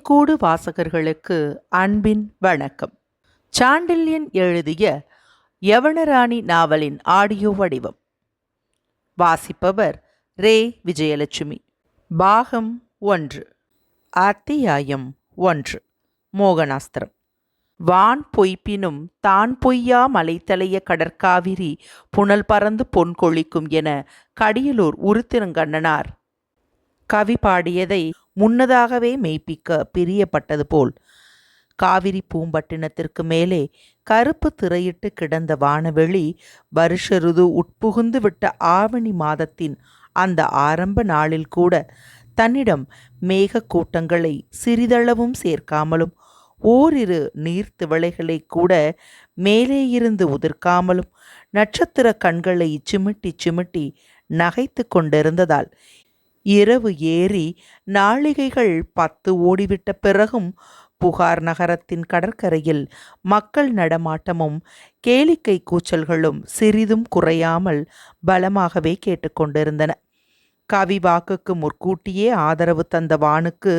தேன்கூடு வாசகர்களுக்கு அன்பின் வணக்கம். சாண்டில்யன் எழுதிய யவனராணி நாவலின் ஆடியோ வடிவம். வாசிப்பவர் ரே விஜயலட்சுமி. பாகம் ஒன்று. அத்தியாயம் ஒன்று. மோகனாஸ்திரம். வான் பொய்ப்பினும் தான் பொய்யா மலைத்தலைய கடற்காவிரி புனல் பறந்து பொன் கொழிக்கும் என கடியலூர் உருத்திரங்கண்ணனார் கவி பாடியதை முன்னதாகவே மெய்ப்பிக்க பிரியப்பட்டது போல். காவிரி பூம்பட்டினத்திற்கு மேலே கருப்பு திரையிட்டு கிடந்த வானவெளி வருஷருது உட்புகுந்து விட்ட ஆவணி மாதத்தின் அந்த ஆரம்ப நாளில் கூட தன்னிடம் மேகக்கூட்டங்களை சிறிதளவும் சேர்க்காமலும் ஓரிரு நீர்த்திவளைகளை கூட மேலே இருந்து உதிர்க்காமலும் நட்சத்திர கண்களை சிமிட்டி சிமிட்டி நகைத்து கொண்டிருந்ததால் இரவு ஏறி நாழிகைகள் பத்து ஓடிவிட்ட பிறகும் புகார் நகரத்தின் கடற்கரையில் மக்கள் நடமாட்டமும் கேளிக்கை கூச்சல்களும் சிறிதும் குறையாமல் பலமாகவே கேட்டுக்கொண்டிருந்தன கவி வாக்குக்கு முற்கூட்டியே ஆதரவு தந்த வானுக்கு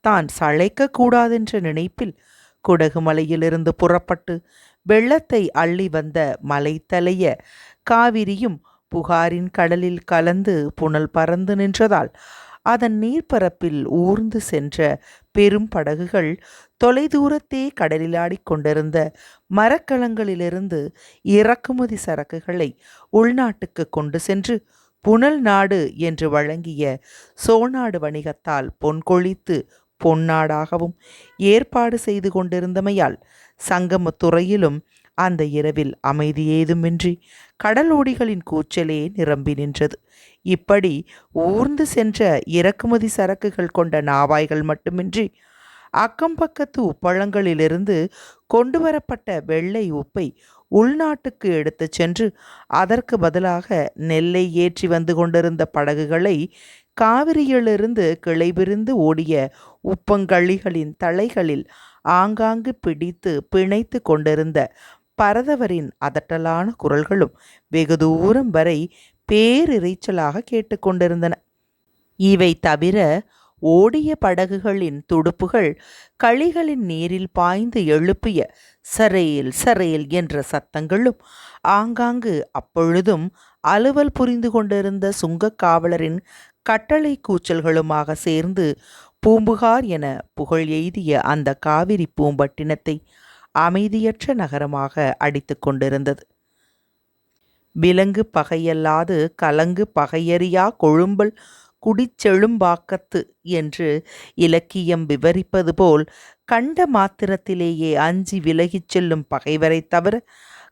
தான் சளைக்க கூடாதென்ற நினைப்பில் குடகு மலையிலிருந்து புறப்பட்டு வெள்ளத்தை அள்ளி வந்த மலைத்தலைய காவிரியும் புகாரின் கடலில் கலந்து புனல் பறந்து நின்றதால் அதன் நீர்ப்பரப்பில் ஊர்ந்து சென்ற பெரும் படகுகள் தொலைதூரத்தே கடலில் ஆடிக்கொண்டிருந்த மரக்கலங்களிலிருந்து இறக்குமதி சரக்குகளை உள்நாட்டுக்கு கொண்டு சென்று புனல் நாடு என்று வழங்கிய சோநாடு வணிகத்தால் பொன்கொழித்து பொன்னாடாகவும் ஏற்பாடு செய்து கொண்டிருந்தமையால் சங்கமத்துறையிலும் அந்த இரவில் அமைதி ஏதுமின்றி கடலோடிகளின் கூச்சலே நிரம்பி நின்றது. இப்படி ஊர்ந்து சென்ற இறக்குமதி சரக்குகள் கொண்ட நாவாய்கள் மட்டுமின்றி அக்கம்பக்கத்து உப்பழங்களிலிருந்து கொண்டு வரப்பட்ட வெள்ளை உப்பை உள்நாட்டுக்கு எடுத்து சென்று அதற்கு பதிலாக நெல்லை ஏற்றி வந்து கொண்டிருந்த படகுகளை காவிரியிலிருந்து கிளைபிரிந்து ஓடிய உப்பங்கழிகளின் தலைகளில் ஆங்காங்கு பிடித்து பிணைத்து கொண்டிருந்த பரதவரின் அதட்டலான குரல்களும் வெகு தூரம் வரை பேரிரைச்சலாக கேட்டுக்கொண்டிருந்தன இவை தவிர ஓடிய படகுகளின் துடுப்புகள் களிகளின் நீரில் பாய்ந்து எழுப்பிய சரையில் சரையில் என்ற சத்தங்களும் ஆங்காங்கு அப்பொழுதும் அலுவல் புரிந்து கொண்டிருந்த சுங்கக் காவலரின் கட்டளை கூச்சல்களுமாக சேர்ந்து பூம்புகார் என புகழ் எய்திய அந்த காவிரி பூம்பட்டினத்தை அமைதியற்ற நகரமாக அடித்து கொண்டிருந்தது. விலங்கு பகையல்லாது கலங்கு பகையறியா கொழும்பல் குடிச்செழும்பாக்கத்து என்று இலக்கியம் விவரிப்பது போல் கண்ட மாத்திரத்திலேயே அஞ்சி விலகிச் செல்லும் பகைவரை தவிர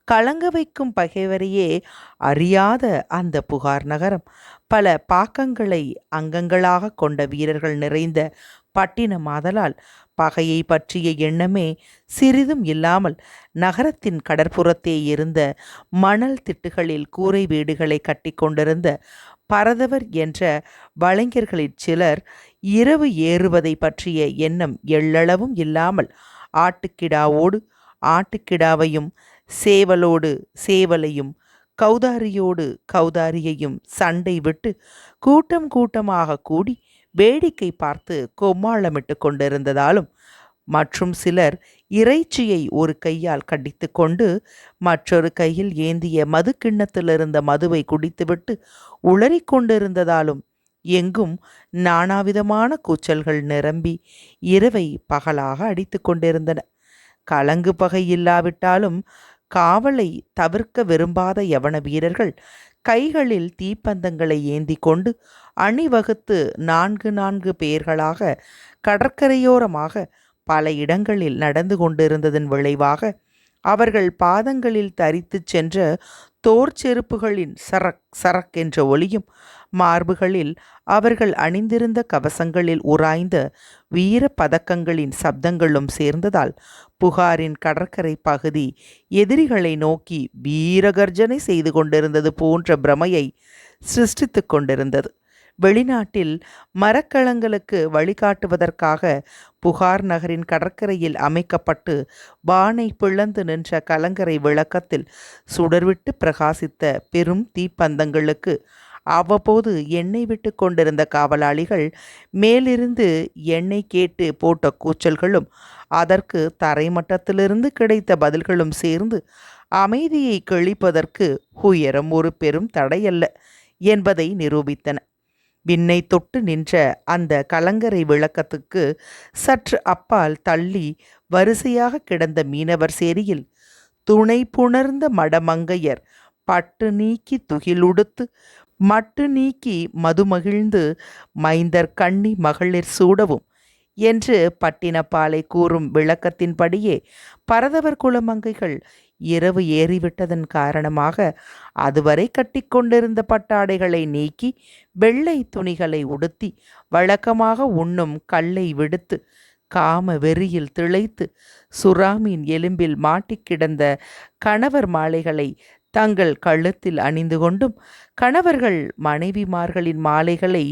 கலங்க வைக்கும் பகைவரையே அறியாத அந்த புகார் நகரம். பல பாக்கங்களை அங்கங்களாக கொண்ட வீரர்கள் நிறைந்த பட்டினமாதலால் பகையை பற்றிய எண்ணமே சிறிதும் இல்லாமல் நகரத்தின் கடற்புறத்தே இருந்த மணல் திட்டுகளில் கூரை வீடுகளை கட்டி கொண்டிருந்த பரதவர் என்ற வலைஞர்களில் சிலர் இரவு ஏறுவதை பற்றிய எண்ணம் எள்ளளவும் இல்லாமல் ஆட்டுக்கிடாவோடு ஆட்டுக்கிடாவையும் சேவலோடு சேவலையும் கௌதாரியோடு கௌதாரியையும் சண்டை விட்டு கூட்டம் கூட்டமாக கூடி வேடிக்கை பார்த்து கொம்மாளமிட்டு கொண்டிருந்ததாலும் மற்றும் சிலர் இறைச்சியை ஒரு கையால் கடித்து கொண்டு மற்றொரு கையில் ஏந்திய மது கிண்ணத்திலிருந்த மதுவை குடித்துவிட்டு உளறி கொண்டிருந்ததாலும் எங்கும் நானாவிதமான கூச்சல்கள் நிரம்பி இரவை பகலாக அடித்து கொண்டிருந்தன. கலங்கு பகை இல்லாவிட்டாலும் காவலை தவிர்க்க விரும்பாத யவன வீரர்கள் கைகளில் தீப்பந்தங்களை ஏந்தி கொண்டு அணிவகுத்து நான்கு நான்கு பேர்களாக கடற்கரையோரமாக பல இடங்களில் நடந்து கொண்டிருந்ததன் விளைவாக அவர்கள் பாதங்களில் தரித்துச் சென்ற தோர் செருப்புகளின் சரக் சரக் என்ற ஒளியும் மார்புகளில் அவர்கள் அணிந்திருந்த கவசங்களில் உராய்ந்த வீர பதக்கங்களின் சப்தங்களும் சேர்ந்ததால் புகாரின் கடற்கரை பகுதி எதிரிகளை நோக்கி வீரகர்ஜனை செய்து கொண்டிருந்தது போன்ற பிரமையை சிருஷ்டித்து கொண்டிருந்தது. வெளிநாட்டில் மரக்கலங்களுக்கு வழிகாட்டுவதற்காக புகார் நகரின் கடற்கரையில் அமைக்கப்பட்டு வானை பிளந்து நின்ற கலங்கரை விளக்கத்தில் சுடர்விட்டு பிரகாசித்த பெரும் தீப்பந்தங்களுக்கு அவ்வப்போது எண்ணெய் விட்டு கொண்டிருந்த காவலாளிகள் மேலிருந்து எண்ணெய் கேட்டு போட்ட கூச்சல்களும் அதற்கு தரைமட்டத்திலிருந்து கிடைத்த பதில்களும் சேர்ந்து அமைதியை கழிப்பதற்கு உயரம் ஒரு பெரும் தடையல்ல என்பதை நிரூபித்தன. விண்ணை தொட்டு நின்ற அந்த கலங்கரை விளக்கத்துக்கு சற்று அப்பால் தள்ளி வரிசையாக கிடந்த மீனவர் சேரியில் துணை புணர்ந்த மடமங்கையர் பட்டு நீக்கி துகிலுடுத்து மட்டு நீக்கி மதுமகிழ்ந்து மைந்தர் கண்ணி மகளிர் சூடவும் என்று பட்டினப்பாலை கூறும் விளக்கத்தின்படியே பரதவர் குலமங்கைகள் இரவு ஏறிவிட்டதன் காரணமாக அதுவரை கட்டிக்கொண்டிருந்த பட்டாடைகளை நீக்கி வெள்ளை துணிகளை உடுத்தி வழக்கமாக உண்ணும் கல்லை விடுத்து காம வெறியில் திளைத்து சுறாமின் எலும்பில் மாட்டிக்கிடந்த கணவர் மாலைகளை தங்கள் கழுத்தில் அணிந்து கொண்டும் கணவர்கள் மனைவிமார்களின் மாலைகளை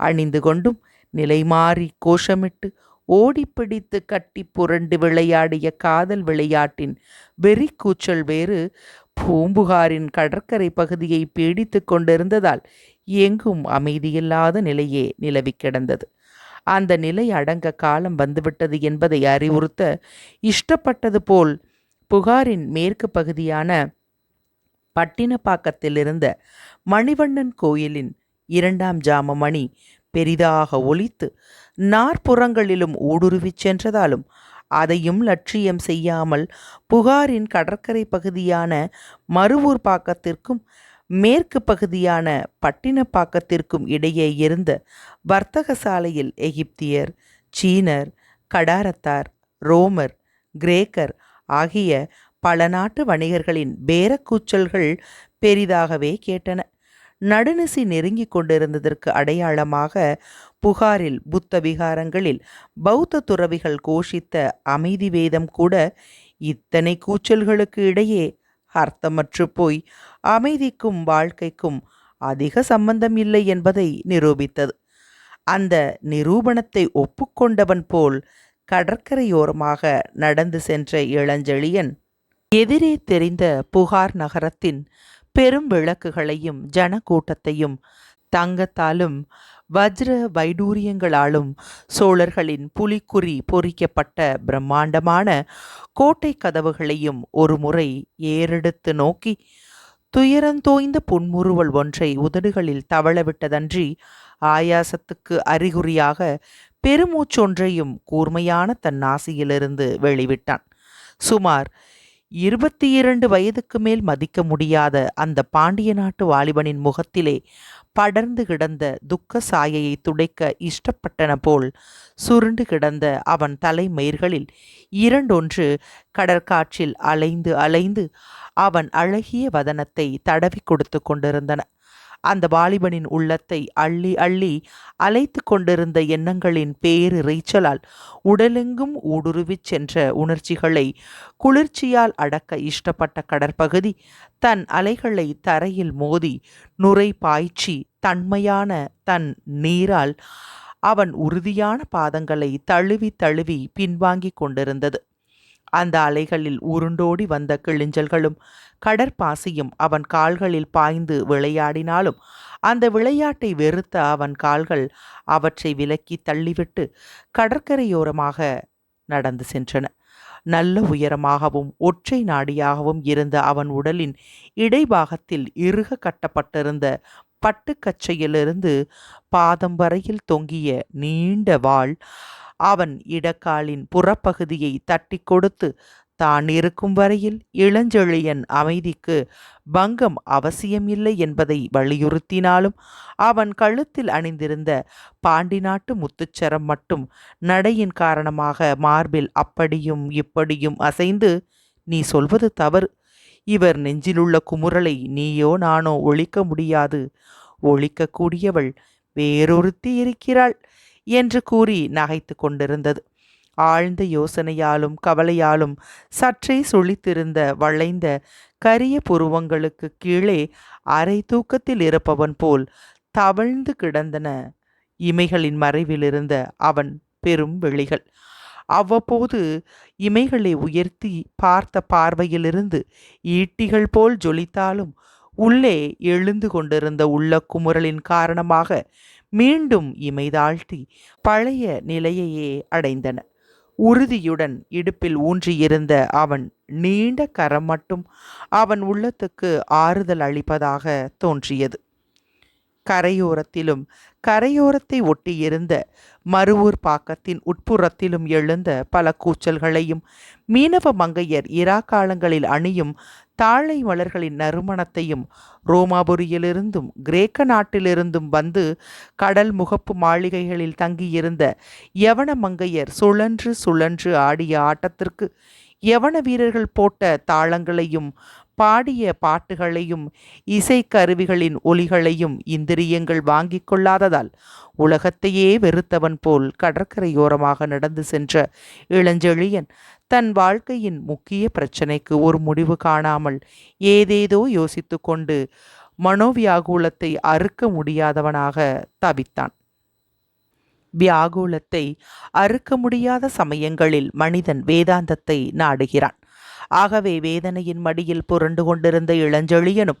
அணிந்து கொண்டும் நிலைமாறி கோஷமிட்டு ஓடிப்பிடித்து கட்டி புரண்டு விளையாடிய காதல் விளையாட்டின் வெறி கூச்சல் வேறு பூம்புகாரின் கடற்கரை பகுதியை பீடித்து கொண்டிருந்ததால் எங்கும் அமைதியில்லாத நிலையே நிலவி கிடந்தது. அந்த நிலை அடங்க காலம் வந்துவிட்டது என்பதை அறிவுறுத்த இஷ்டப்பட்டது போல் புகாரின் மேற்கு பகுதியான பட்டினப்பாக்கத்தில் இருந்த மணிவண்ணன் கோயிலின் இரண்டாம் ஜாம மணி பெரிதாக ஒலித்து நாற்புறங்களிலும் ஊடுருவிச் சென்றதாலும் அதையும் லட்சியம் செய்யாமல் புகாரின் கடற்கரை பகுதியான மருவூர் பாக்கத்திற்கும் மேற்கு பகுதியான பட்டினப்பாக்கத்திற்கும் இடையே இருந்த வர்த்தக சாலையில் எகிப்தியர் சீனர் கடாரத்தார் ரோமர் கிரேக்கர் ஆகிய பல நாட்டு வணிகர்களின் பேரக்கூச்சல்கள் பெரிதாகவே கேட்டன. நடுநிசி நெருங்கிக் கொண்டிருந்ததற்கு அடையாளமாக புகாரில் புத்த விகாரங்களில் பௌத்த துறவிகள் கோஷித்த அமைதி வேதம் கூட இத்தனை கூச்சல்களுக்கு இடையே அர்த்தமற்று போய் அமைதிக்கும் வாழ்க்கைக்கும் அதிக சம்பந்தம் இல்லை என்பதை நிரூபித்தது. அந்த நிரூபணத்தை ஒப்புக்கொண்டவன் போல் கடற்கரையோரமாக நடந்து சென்ற இளஞ்செழியன் எதிரே தெரிந்த புகார் நகரத்தின் பெரும் விளக்குகளையும் ஜனக்கூட்டத்தையும் தங்கத்தாலும் வஜ்ர வைடூரியங்களாலும் சோழர்களின் புலிக்குறி பொறிக்கப்பட்ட பிரம்மாண்டமான கோட்டை கதவுகளையும் ஒரு முறை ஏறெடுத்து நோக்கி துயரந்தோய்ந்த புன்முறுவல் ஒன்றை உதடுகளில் தவளவிட்டதன்றி ஆயாசத்துக்கு அறிகுறியாக பெருமூச்சொன்றையும் கூர்மையான தன் நாசியிலிருந்து வெளிவிட்டான். சுமார் இருபத்தி இரண்டு வயதுக்கு மேல் மதிக்க முடியாத அந்த பாண்டிய நாட்டு வாலிபனின் முகத்திலே படர்ந்து கிடந்த துக்க சாயையை துடைக்க இஷ்டப்பட்டன போல் சுருண்டு கிடந்த அவன் தலைமயிர்களில் இரண்டொன்று கடற்காற்றில் அலைந்து அலைந்து அவன் அழகிய வதனத்தை தடவி கொடுத்து கொண்டிருந்தன. அந்த வாலிபனின் உள்ளத்தை அள்ளி அள்ளி அலைத்து கொண்டிருந்த எண்ணங்களின் பேரிரைச்சலால் உடலெங்கும் ஊடுருவிச் சென்ற உணர்ச்சிகளை குளிர்ச்சியால் அடக்க இஷ்டப்பட்ட கடற்பகுதி தன் அலைகளை தரையில் மோதி நுரை பாய்ச்சி தன்மையான தன் நீரால் அவன் உறுதியான பாதங்களை தழுவி தழுவி பின்வாங்கிக் கொண்டிருந்தது. அந்த அலைகளில் உருண்டோடி வந்த கிழிஞ்சல்களும் கடற்பாசியும் அவன் கால்களில் பாய்ந்து விளையாடினாலும் அந்த விளையாட்டை வெறுத்த அவன் கால்கள் அவற்றை விலக்கி தள்ளிவிட்டு கடற்கரையோரமாக நடந்து சென்றன. நல்ல உயரமாகவும் ஒற்றை நாடியாகவும் இருந்த அவன் உடலின் இடைபாகத்தில் இறுக கட்டப்பட்டிருந்த பட்டுக்கச்சையிலிருந்து பாதம் வரையில் தொங்கிய நீண்ட வாள் அவன் இடக்காலின் புறப்பகுதியை தட்டி கொடுத்து தான் இருக்கும் வரையில் இளஞ்செழியன் அமைதிக்கு பங்கம் அவசியமில்லை என்பதை வலியுறுத்தினாலும் அவன் கழுத்தில் அணிந்திருந்த பாண்டி நாட்டு முத்துச்சரம் மட்டும் நடையின் காரணமாக மார்பில் அப்படியும் இப்படியும் அசைந்து நீ சொல்வது தவறு. இவர் நெஞ்சிலுள்ள குமுறலை நீயோ நானோ ஒழிக்க முடியாது. ஒழிக்கக்கூடியவள் வேறொருத்தி இருக்கிறாள். என்று கூறி நகைத்து கொண்டிருந்தது. ஆழ்ந்த யோசனையாலும் கவலையாலும் சற்றே சுழித்திருந்த வளைந்த கரிய புருவங்களுக்கு கீழே அரை தூக்கத்தில் இருப்பவன் போல் தவழ்ந்து கிடந்தன இமைகளின் மறைவிலிருந்த அவன் பெரும் வெளிகள் அவ்வப்போது இமைகளை உயர்த்தி பார்த்த பார்வையிலிருந்து ஈட்டிகள் போல் ஜொலித்தாலும் உள்ளே எழுந்து கொண்டிருந்த உள்ள குமுறலின் காரணமாக மீண்டும் இமைதாழ்த்தி பழைய நிலையையே அடைந்தன. உறுதியுடன் இடுப்பில் ஊன்றியிருந்த அவன் நீண்ட கரம் மட்டும் அவன் உள்ளத்துக்கு ஆறுதல் அளிப்பதாக தோன்றியது. கரையோரத்திலும் கரையோரத்தை ஒட்டியிருந்த மருவூர் பாக்கத்தின் உட்புறத்திலும் எழுந்த பல கூச்சல்களையும் மீனவ மங்கையர் இரா காலங்களில் அணியும் தாழை மலர்களின் நறுமணத்தையும் ரோமாபுரியிலிருந்தும் கிரேக்க நாட்டிலிருந்தும் வந்து கடல் முகப்பு மாளிகைகளில் தங்கியிருந்த யவன மங்கையர் சுழன்று சுழன்று ஆடிய ஆட்டத்திற்கு யவன வீரர்கள் போட்ட தாளங்களையும் பாடிய பாட்டுகளையும் இசைக்கருவிகளின் ஒலிகளையும் இந்திரியங்கள் வாங்கிக் கொள்ளாததால் உலகத்தையே வெறுத்தவன் போல் கடற்கரையோரமாக நடந்து சென்ற இளஞ்செழியன் தன் வாழ்க்கையின் முக்கிய பிரச்சனைக்கு ஒரு முடிவு காணாமல் ஏதேதோ யோசித்து கொண்டு மனோவியாகுலத்தை அறுக்க முடியாதவனாக தவித்தான். வியாகுலத்தை அறுக்க முடியாத சமயங்களில் மனிதன் வேதாந்தத்தை நாடுகிறான். ஆகவே வேதனையின் மடியில் புரண்டு கொண்டிருந்த இளஞ்செழியனும்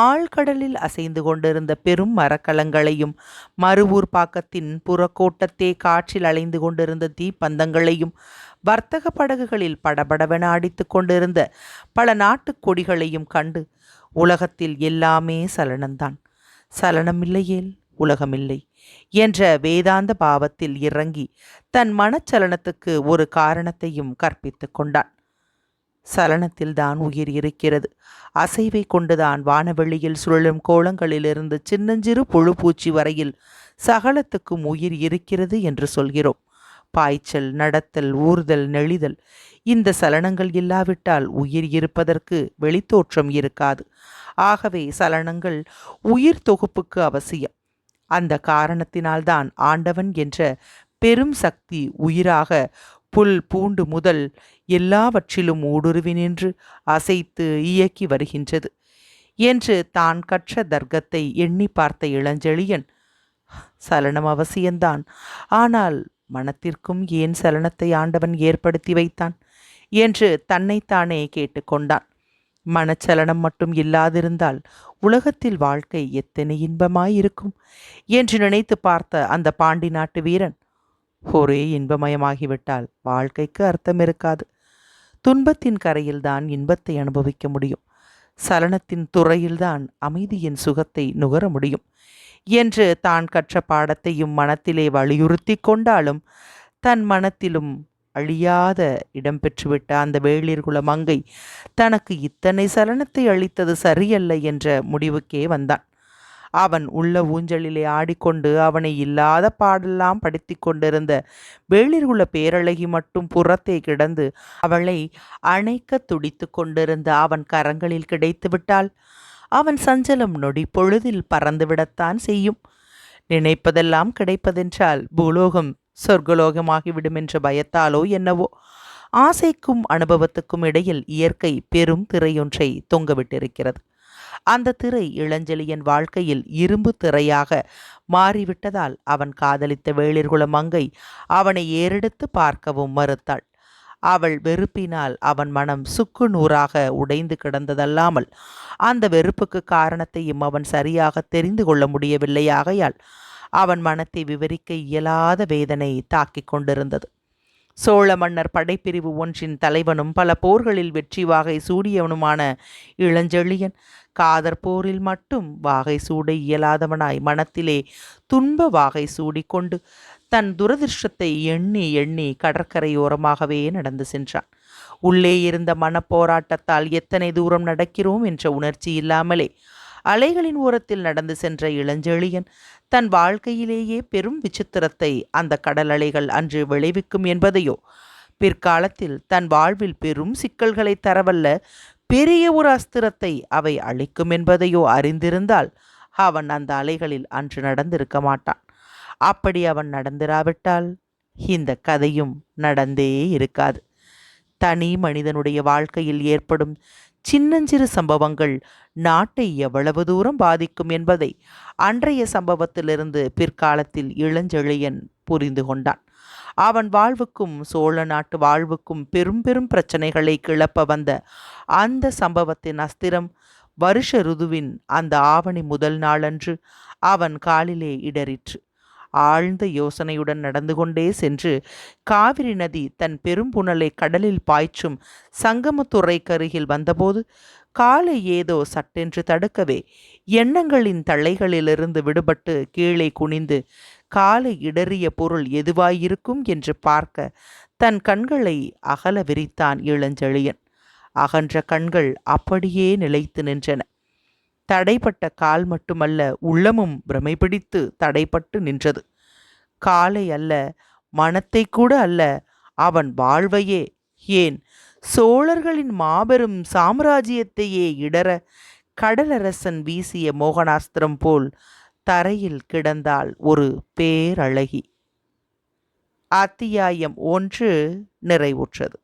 ஆழ்கடலில் அசைந்து கொண்டிருந்த பெரும் மரக்கலங்களையும் மறுவூர் பாக்கத்தின் புறக்கோட்டத்தே காற்றில் அலைந்து கொண்டிருந்த தீப்பந்தங்களையும் வர்த்தக படகுகளில் படபடவென அடித்து கொண்டிருந்த பல நாட்டுக் கொடிகளையும் கண்டு உலகத்தில் எல்லாமே சலனம்தான் சலனமில்லையேல் உலகமில்லை என்ற வேதாந்த பாவத்தில் இறங்கி தன் மனச்சலனத்துக்கு ஒரு காரணத்தையும் கற்பித்து கொண்டான். சலனத்தில்தான் உயிர் இருக்கிறது. அசைவை கொண்டுதான் வானவெளியில் சுழலும் கோலங்களிலிருந்து சின்னஞ்சிறு புழுப்பூச்சி வரையில் சகலத்துக்கும் உயிர் இருக்கிறது என்று சொல்கிறோம். பாய்ச்சல் நடத்தல் ஊர்தல் நெளிதல். இந்த சலனங்கள் இல்லாவிட்டால் உயிர் இருப்பதற்கு வெளித்தோற்றம் இருக்காது. ஆகவே சலனங்கள் உயிர் தொகுப்புக்கு அவசியம். அந்த காரணத்தினால்தான் ஆண்டவன் என்ற பெரும் சக்தி உயிராக புல் பூண்டு முதல் எல்லாவற்றிலும் ஊடுருவி நின்று அசைத்து இயக்கி வருகின்றது. என்று தான் கற்ற தர்க்கத்தை எண்ணி பார்த்த இளஞ்செழியன் சலனம் அவசியம்தான். ஆனால் மனத்திற்கும் ஏன் சலனத்தை ஆண்டவன் ஏற்படுத்தி வைத்தான்? என்று தன்னைத்தானே கேட்டுக்கொண்டான். மனச்சலனம் மட்டும் இல்லாதிருந்தால் உலகத்தில் வாழ்க்கை எத்தனை இன்பமாயிருக்கும்? என்று நினைத்து பார்த்த அந்த பாண்டி நாட்டு வீரன் ஒரே இன்பமயமாகிவிட்டால் வாழ்க்கைக்கு அர்த்தம் இருக்காது. துன்பத்தின் கரையில்தான் இன்பத்தை அனுபவிக்க முடியும். சலனத்தின் துறையில்தான் அமைதியின் சுகத்தை நுகர முடியும். என்று தான் கற்ற பாடத்தையும் மனத்திலே வலியுறுத்தி கொண்டாலும் தன் மனத்திலும் அழியாத இடம் பெற்றுவிட்ட அந்த வேளிர்குல மங்கை தனக்கு இத்தனை சலனத்தை அளித்தது சரியல்ல என்ற முடிவுக்கே வந்தான். அவன் உள்ள ஊஞ்சலிலே ஆடிக்கொண்டு அவனை இல்லாத பாடெல்லாம் படித்து கொண்டிருந்த வேளிர்குல பேரழகி மட்டும் புறத்தே கிடந்து அவளை அணைக்க துடித்து கொண்டிருந்த அவன் கரங்களில் கிடைத்துவிட்டால் அவன் சஞ்சலம் நொடி பொழுதில் பறந்துவிடத்தான் செய்யும். நினைப்பதெல்லாம் கிடைப்பதென்றால் பூலோகம் சொர்க்கலோகமாகிவிடும் என்ற பயத்தாலோ என்னவோ. ஆசைக்கும் அனுபவத்துக்கும் இடையில் இயற்கை பெரும் திரையொன்றை தொங்கவிட்டிருக்கிறது. அந்த திரை இளஞ்செழியன் வாழ்க்கையில் இரும்பு திரையாக மாறிவிட்டதால் அவன் காதலித்த வேளிர்குல மங்கை அவனை ஏறெடுத்து பார்க்கவும் மறுத்தாள். அவள் வெறுப்பினால் அவன் மனம் சுக்கு நூறாக உடைந்து கிடந்ததல்லாமல் அந்த வெறுப்புக்கு காரணத்தையும் அவன் சரியாக தெரிந்து கொள்ள முடியவில்லையாகையால் அவன் மனத்தை விவரிக்க இயலாத வேதனை தாக்கிக் கொண்டிருந்தது. சோழ மன்னர் படைப்பிரிவு ஒன்றின் தலைவனும் பல போர்களில் வெற்றி வாகை சூடியவனுமான இளஞ்செழியன் காதற்போரில் மட்டும் வாகை சூட இயலாதவனாய் மனத்திலே துன்ப வாகை சூடிக்கொண்டு தன் துரதிருஷ்டத்தை எண்ணி எண்ணி கடற்கரையோரமாகவே நடந்து சென்றான். உள்ளே இருந்த மனப்போராட்டத்தால் எத்தனை தூரம் நடக்கிறோம் என்ற உணர்ச்சி இல்லாமலே அலைகளின் ஓரத்தில் நடந்து சென்ற இளஞ்செழியன் தன் வாழ்க்கையிலேயே பெரும் விசித்திரத்தை அந்த கடல் அலைகள் அன்று விளைவிக்கும் என்பதையோ பிற்காலத்தில் தன் வாழ்வில் பெரும் சிக்கல்களை தரவல்ல பெரிய ஒரு அஸ்திரத்தை அவை அளிக்கும் என்பதையோ அறிந்திருந்தால் அவன் அந்த அலைகளில் அன்று நடந்திருக்க மாட்டான். அப்படி அவன் நடந்திராவிட்டால் இந்த கதையும் நடந்தே இருக்காது. தனி மனிதனுடைய வாழ்க்கையில் ஏற்படும் சின்னஞ்சிறு சம்பவங்கள் நாட்டை எவ்வளவு தூரம் பாதிக்கும் என்பதை அன்றைய சம்பவத்திலிருந்து பிற்காலத்தில் இளஞ்செழியன் புரிந்து கொண்டான். அவன் வாழ்வுக்கும் சோழ நாட்டு வாழ்வுக்கும் பெரும் பெரும் பிரச்சனைகளை கிளப்ப வந்த அந்த சம்பவத்தின் அஸ்திரம் வருஷ ருதுவின் அந்த ஆவணி முதல் நாளன்று அவன் காலிலே இடறிற்று. ஆழ்ந்த யோசனையுடன் நடந்து கொண்டே சென்று காவிரி நதி தன் பெரும்புணலை கடலில் பாய்ச்சும் சங்கமத்துறைக்கருகில் வந்தபோது காலை ஏதோ சட்டென்று தடுக்கவே எண்ணங்களின் தளைகளிலிருந்து விடுபட்டு கீழே குனிந்து காலை இடறிய பொருள் எதுவாயிருக்கும் என்று பார்க்க தன் கண்களை அகல விரித்தான் இளஞ்செழியன். அகன்ற கண்கள் அப்படியே நிலைத்து நின்றன. தடைப்பட்ட கால் மட்டுமல்ல உள்ளமும் பிரமை பிடித்து தடைப்பட்டு நின்றது. காலை அல்ல மனத்தை கூட அல்ல அவன் வாழ்வையே. ஏன் சோழர்களின் மாபெரும் சாம்ராஜ்யத்தையே இடர கடலரசன் வீசிய மோகனாஸ்திரம் போல் தரையில் கிடந்தாள் ஒரு பேரழகி. அத்தியாயம் ஒன்று நிறைவுற்றது.